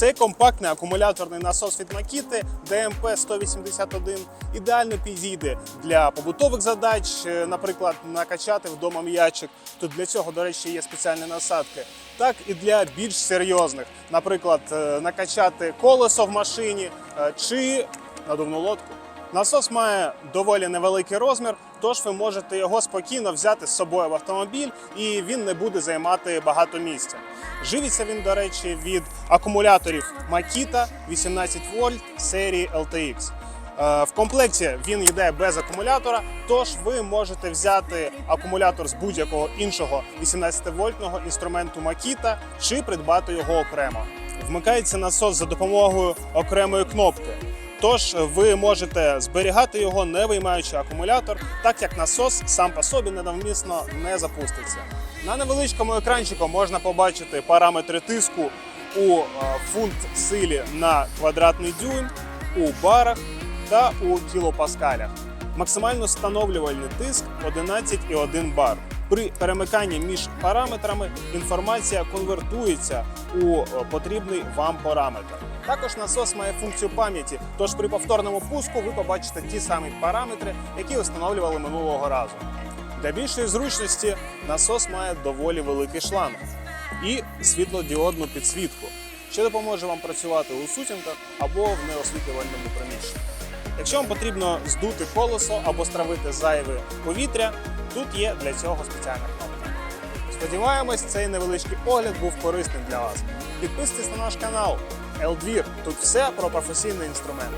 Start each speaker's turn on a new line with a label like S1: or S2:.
S1: Цей компактний акумуляторний насос від Makita DMP 181 ідеально підійде для побутових задач, е, наприклад, накачати вдома м'ячик. Тут для цього, до речі, є спеціальні насадки. Так і для більш серйозних, наприклад, е, накачати колесо в машині е, чи надувну лодку. Насос має доволі невеликий розмір, тож ви можете його спокійно взяти з собою в автомобіль, і він не буде займати багато місця. Живиться він, до речі, від акумуляторів Makita 18 вольт серії LTX. Е, В комплекті він йде без акумулятора, тож ви можете взяти акумулятор з будь-якого іншого 18-вольтного інструменту Makita чи придбати його окремо. Вмикається насос за допомогою окремої кнопки. Тож ви можете зберігати його, не виймаючи акумулятор, так як насос сам по собі ненавмісно не запуститься. На невеличкому екранчику можна побачити параметри тиску у е, фунт силі на квадратний дюйм, у барах та у кілопаскалях. Максимально встановлювальний тиск 11,1 бар. При перемиканні між параметрами інформація конвертується у е, потрібний вам параметр. Також насос має функцію пам'яті, тож при повторному пуску ви побачите ті самі параметри, які встановлювали минулого разу. Для більшої зручності насос має доволі великий шланг і світлодіодну підсвітку, що допоможе вам працювати у сутінках або в неосвітлювальному приміщенні. Якщо вам потрібно здути колесо або стравити зайве повітря, тут є для цього спеціальна кнопка. Сподіваємось, цей невеличкий огляд був корисним для вас. Підписуйтесь на наш канал Елдвір. Тут все про професійний інструмент.